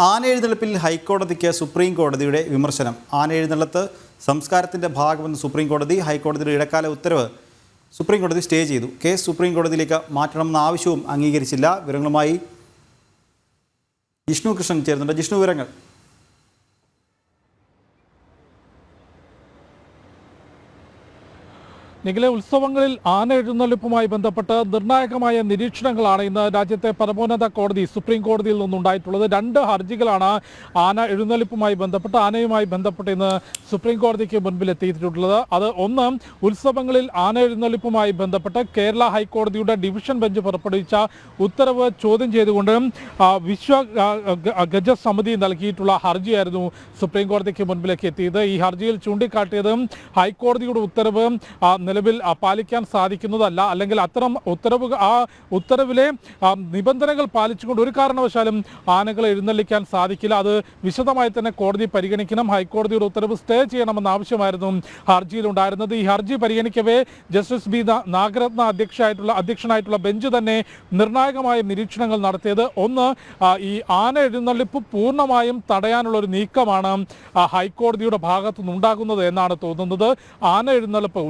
ആനയെഴുന്നള്ളിപ്പിൽ ഹൈക്കോടതിക്ക് supreme കോടതിയുടെ വിമർശനം. ആനയെഴുന്നള്ളത്ത് സംസ്കാരത്തിന്റെ ഭാഗമെന്ന് സുപ്രീം കോടതി ഹൈക്കോടതിയുടെ ഇടക്കാല ഉത്തരവ് സുപ്രീം കോടതി സ്റ്റേ ചെയ്തു. കേസ് സുപ്രീം കോടതിയിലേക്ക് മാറ്റണമെന്ന ആവശ്യവും അംഗീകരിച്ചില്ല. വിവരങ്ങളുമായി ജിഷ്ണു കൃഷ്ണൻ ചേരുന്നുണ്ട്. ജിഷ്ണു വിവരങ്ങൾ. നിഖിലെ ഉത്സവങ്ങളിൽ ആന എഴുന്നള്ളിപ്പുമായി ബന്ധപ്പെട്ട് നിർണായകമായ നിരീക്ഷണങ്ങളാണ് ഇന്ന് രാജ്യത്തെ പരമോന്നത കോടതി സുപ്രീം കോടതിയിൽ നിന്നുണ്ടായിട്ടുള്ളത്. രണ്ട് ഹർജികളാണ് ആന എഴുന്നള്ളിപ്പുമായി ബന്ധപ്പെട്ട് ആനയുമായി ബന്ധപ്പെട്ട് ഇന്ന് സുപ്രീം കോടതിക്ക് മുൻപിൽ എത്തിയിട്ടുള്ളത്. അത് ഒന്ന് ഉത്സവങ്ങളിൽ ആന എഴുന്നള്ളിപ്പുമായി ബന്ധപ്പെട്ട് കേരള ഹൈക്കോടതിയുടെ ഡിവിഷൻ ബെഞ്ച് പുറപ്പെടുവിച്ച ഉത്തരവ് ചോദ്യം ചെയ്തുകൊണ്ട് വിശ്വ ഗജ സമിതി നൽകിയിട്ടുള്ള ഹർജിയായിരുന്നു സുപ്രീം കോടതിക്ക് മുൻപിലേക്ക് എത്തിയത്. ഈ ഹർജിയിൽ ചൂണ്ടിക്കാട്ടിയത് ഹൈക്കോടതിയുടെ ഉത്തരവ് നിലവിൽ പാലിക്കാൻ സാധിക്കുന്നതല്ല. അല്ലെങ്കിൽ അത്തരം ഉത്തരവ് ആ ഉത്തരവിലെ നിബന്ധനകൾ പാലിച്ചുകൊണ്ട് ഒരു കാരണവശാലും ആനകളെ എഴുന്നള്ളിക്കാൻ സാധിക്കില്ല. അത് വിശദമായി തന്നെ കോടതി പരിഗണിക്കണം. ഹൈക്കോടതിയുടെ ഉത്തരവ് സ്റ്റേ ചെയ്യണമെന്ന ആവശ്യമായിരുന്നു ഹർജിയിൽ ഉണ്ടായിരുന്നത് ഈ ഹർജി പരിഗണിക്കവേ ജസ്റ്റിസ് ബി നാഗരത്ന അധ്യക്ഷയായിട്ടുള്ള അധ്യക്ഷനായിട്ടുള്ള ബെഞ്ച് തന്നെ നിർണായകമായ നിരീക്ഷണങ്ങൾ നടത്തിയത്. ഒന്ന് ഈ ആന എഴുന്നള്ളിപ്പ് പൂർണമായും തടയാനുള്ള ഒരു നീക്കമാണ് ഹൈക്കോടതിയുടെ ഭാഗത്തു നിന്നുണ്ടാകുന്നത് എന്നാണ് തോന്നുന്നത്. ആന എഴുന്നള്ളിപ്പ്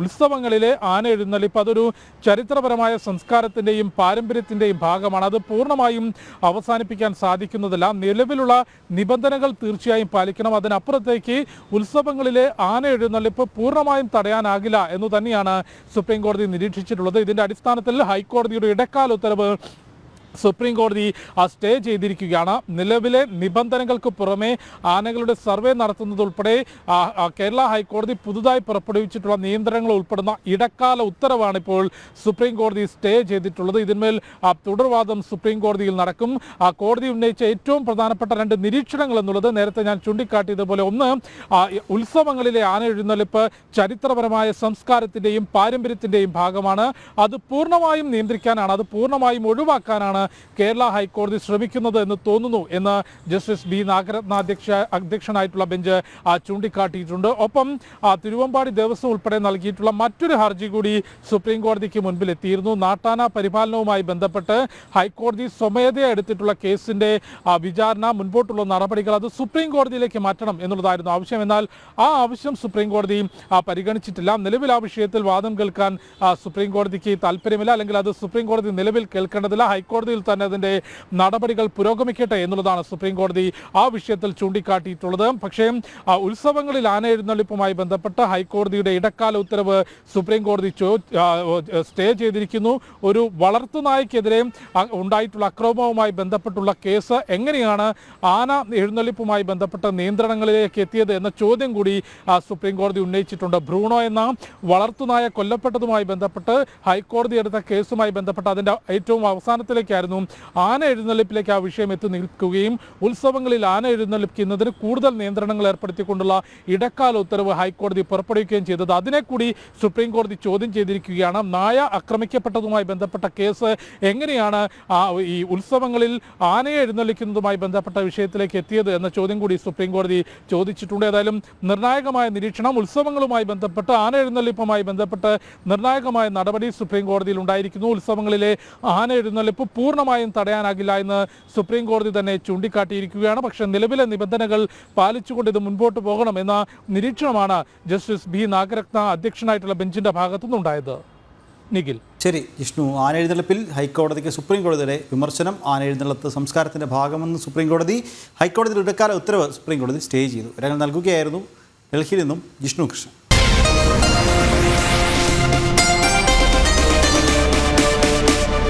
ഉത്സവങ്ങളിലെ ആന എഴുന്നള്ളിപ്പ് അതൊരു ചരിത്രപരമായ സംസ്കാരത്തിന്റെയും പാരമ്പര്യത്തിന്റെയും ഭാഗമാണ്. അത് പൂർണമായും അവസാനിപ്പിക്കാൻ സാധിക്കുന്നതല്ല. നിലവിലുള്ള നിബന്ധനകൾ തീർച്ചയായും പാലിക്കണം. അതിനപ്പുറത്തേക്ക് ഉത്സവങ്ങളിലെ ആന എഴുന്നള്ളിപ്പ് പൂർണമായും തടയാനാകില്ല എന്ന് തന്നെയാണ് സുപ്രീം കോടതി നിരീക്ഷിച്ചിട്ടുള്ളത്. ഇതിന്റെ അടിസ്ഥാനത്തിൽ ഹൈക്കോടതിയുടെ ഇടക്കാല ഉത്തരവ് സുപ്രീം കോടതി സ്റ്റേ ചെയ്തിരിക്കുകയാണ്. നിലവിലെ നിബന്ധനകൾക്ക് പുറമെ ആനകളുടെ സർവേ നടത്തുന്നത് ഉൾപ്പെടെ ആ, ആ, കേരള ഹൈക്കോടതി പുതുതായി പുറപ്പെടുവിച്ചിട്ടുള്ള നിയന്ത്രണങ്ങൾ ഉൾപ്പെടുന്ന ഇടക്കാല ഉത്തരവാണ് ഇപ്പോൾ സുപ്രീം കോടതി സ്റ്റേ ചെയ്തിട്ടുള്ളത്. ഇതിന്മേൽ തുടർവാദം സുപ്രീം കോടതിയിൽ നടക്കും കോടതി ഉന്നയിച്ച ഏറ്റവും പ്രധാനപ്പെട്ട രണ്ട് നിരീക്ഷണങ്ങൾ എന്നുള്ളത് നേരത്തെ ഞാൻ ചൂണ്ടിക്കാട്ടിയതുപോലെ ഒന്ന് ഉത്സവങ്ങളിലെ ആന എഴുന്നള്ളിപ്പ് ചരിത്രപരമായ സംസ്കാരത്തിന്റെയും പാരമ്പര്യത്തിന്റെയും ഭാഗമാണ്. അത് പൂർണമായും നിയന്ത്രിക്കാനാണ് അത് പൂർണമായും ഒഴിവാക്കാനാണ് കേരള ഹൈക്കോടതി ശ്രമിക്കുന്നത് എന്ന് തോന്നുന്നു എന്ന് ജസ്റ്റിസ് ബി നാഗരത്ന അധ്യക്ഷ അധ്യക്ഷനായിട്ടുള്ള ബെഞ്ച് ചൂണ്ടിക്കാട്ടിയിട്ടുണ്ട്. ഒപ്പം തിരുവമ്പാടി ദേവസ്വം ഉൾപ്പെടെ നൽകിയിട്ടുള്ള മറ്റൊരു ഹർജി കൂടി സുപ്രീം കോടതിക്ക് മുൻപിൽ എത്തിയിരുന്നു നാട്ടാന പരിപാലനവുമായി ബന്ധപ്പെട്ട് ഹൈക്കോടതി സ്വമേധയാ എടുത്തിട്ടുള്ള കേസിന്റെ വിചാരണ മുൻപോട്ടുള്ള നടപടികൾ അത് സുപ്രീം കോടതിയിലേക്ക് മാറ്റണം എന്നുള്ളതായിരുന്നു ആവശ്യം. എന്നാൽ ആ ആവശ്യം സുപ്രീം കോടതി പരിഗണിച്ചിട്ടില്ല. നിലവിൽ ആ വിഷയത്തിൽ വാദം കേൾക്കാൻ സുപ്രീം കോടതിക്ക് താല്പര്യമില്ല അല്ലെങ്കിൽ അത് സുപ്രീം കോടതി നിലവിൽ കേൾക്കേണ്ടതില്ല. ഹൈക്കോടതിയിൽ തന്നെ അതിന്റെ നടപടികൾ പുരോഗമിക്കട്ടെ എന്നുള്ളതാണ് സുപ്രീം കോടതി ആ വിഷയത്തിൽ ചൂണ്ടിക്കാട്ടിയിട്ടുള്ളത്. പക്ഷേ ഉത്സവങ്ങളിൽ ആന എഴുന്നള്ളിപ്പുമായി ബന്ധപ്പെട്ട് ഹൈക്കോടതിയുടെ ഇടക്കാല ഉത്തരവ് സുപ്രീം കോടതി സ്റ്റേ ചെയ്തിരിക്കുന്നു. ഒരു വളർത്തുനായ്ക്കെതിരെ ഉണ്ടായിട്ടുള്ള അക്രമവുമായി ബന്ധപ്പെട്ടുള്ള കേസ് എങ്ങനെയാണ് ആന എഴുന്നള്ളിപ്പുമായി ബന്ധപ്പെട്ട നിയന്ത്രണങ്ങളിലേക്ക് എത്തിയത് എന്ന ചോദ്യം കൂടി സുപ്രീം കോടതി ഉന്നയിച്ചിട്ടുണ്ട്. ബ്രൂണോ എന്ന വളർത്തുനായ കൊല്ലപ്പെട്ടതുമായി ബന്ധപ്പെട്ട് ഹൈക്കോടതി എടുത്ത കേസുമായി ബന്ധപ്പെട്ട് അതിന്റെ ഏറ്റവും അവസാനത്തിലേക്കായിരുന്നു ആന എഴുന്നള്ളിപ്പിലേക്ക് ആ വിഷയം എത്തി നിൽക്കുകയും ഉത്സവങ്ങളിൽ ആന എഴുന്നള്ളിക്കുന്നതിന് കൂടുതൽ നിയന്ത്രണങ്ങൾ ഏർപ്പെടുത്തിക്കൊണ്ടുള്ള ഇടക്കാല ഉത്തരവ് ഹൈക്കോടതി പുറപ്പെടുവിക്കുകയും ചെയ്തത്. അതിനെ കൂടി സുപ്രീം കോടതി ചോദ്യം ചെയ്തിരിക്കുകയാണ്. നായ ആക്രമിക്കപ്പെട്ടതുമായി ബന്ധപ്പെട്ട കേസ് എങ്ങനെയാണ് ഈ ഉത്സവങ്ങളിൽ ആനയെ എഴുന്നള്ളിക്കുന്നതുമായി ബന്ധപ്പെട്ട വിഷയത്തിലേക്ക് എത്തിയത് എന്ന ചോദ്യം കൂടി സുപ്രീം കോടതി ചോദിച്ചിട്ടുണ്ട്. ഏതായാലും നിർണായകമായ നിരീക്ഷണം ഉത്സവങ്ങളുമായി ബന്ധപ്പെട്ട് ആന എഴുന്നള്ളിപ്പുമായി ബന്ധപ്പെട്ട് നിർണായകമായ നടപടി സുപ്രീം കോടതിയിൽ ഉണ്ടായിരിക്കുന്നു. ഉത്സവങ്ങളിലെ ആന എഴുന്നള്ളിപ്പ് പൂർണമായും തടയാനാകില്ല എന്ന് സുപ്രീം കോടതി തന്നെ ചൂണ്ടിക്കാട്ടിയിരിക്കുകയാണ്. പക്ഷെ നിലവിലെ നിബന്ധനകൾ പാലിച്ചുകൊണ്ട് ഇത് മുൻപോട്ട് പോകണം എന്ന നിരീക്ഷണമാണ് ജസ്റ്റിസ് ബി നാഗരത്ന അധ്യക്ഷനായിട്ടുള്ള ബെഞ്ചിന്റെ ഭാഗത്തുനിന്നുണ്ടായത്. നിഖിൽ. ശരി ജിഷ്ണു. ആന എഴുന്നള്ളിപ്പിൽ ഹൈക്കോടതിക്ക് സുപ്രീം കോടതിയുടെ വിമർശനം ആനെഴുന്നള്ളത്ത് സംസ്കാരത്തിന്റെ ഭാഗമെന്ന് സുപ്രീം കോടതി ഹൈക്കോടതിയുടെ ഇടക്കാല ഉത്തരവ് സുപ്രീം കോടതി സ്റ്റേ ചെയ്തു. രംഗം നൽകുകയായിരുന്നു ഡൽഹിയിൽ നിന്നും ജിഷ്ണു കൃഷ്ണൻ.